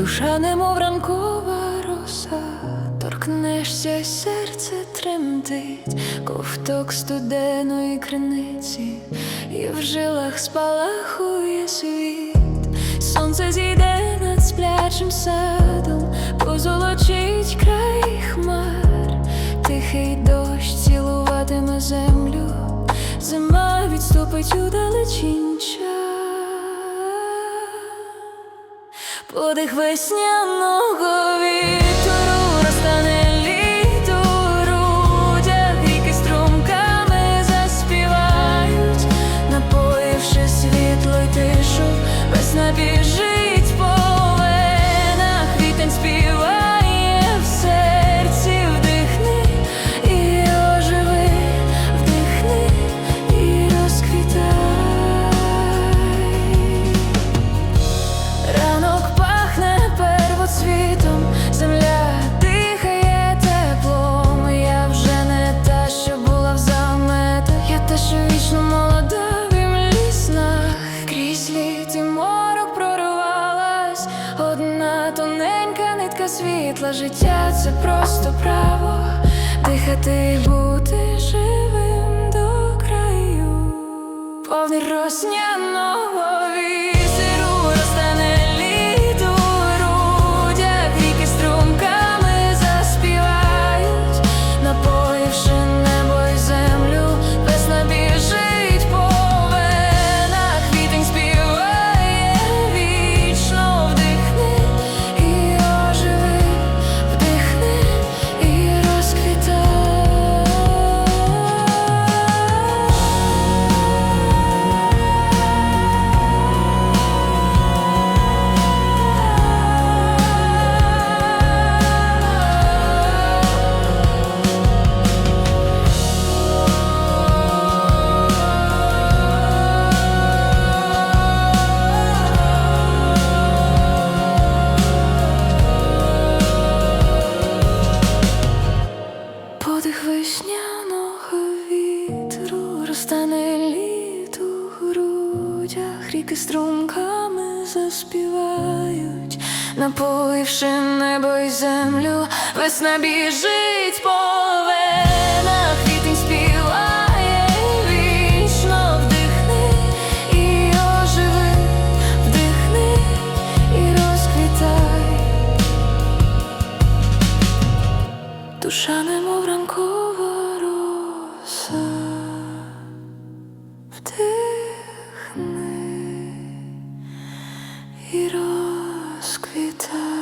душа, немов ранкова роса, торкнешся, й серце тремтить, ковток студеної криниці, і в жилах спалахує світ, сонце зійде над сплячим садом, позолочить край хмар, тихий дощ цілуватиме землю, зима відступить удалечінь. Подих весняного вітру одна тоненька нитка світла. Життя це просто право дихати бути весняного вітру розтане літо у грудях, ріки струмками заспівають, напоївши небо й землю, весна біжить по венах, вітень співає вічно, вдихни і оживи, вдихни і розквітай. Душа немов ранкова вдихни і розквітай.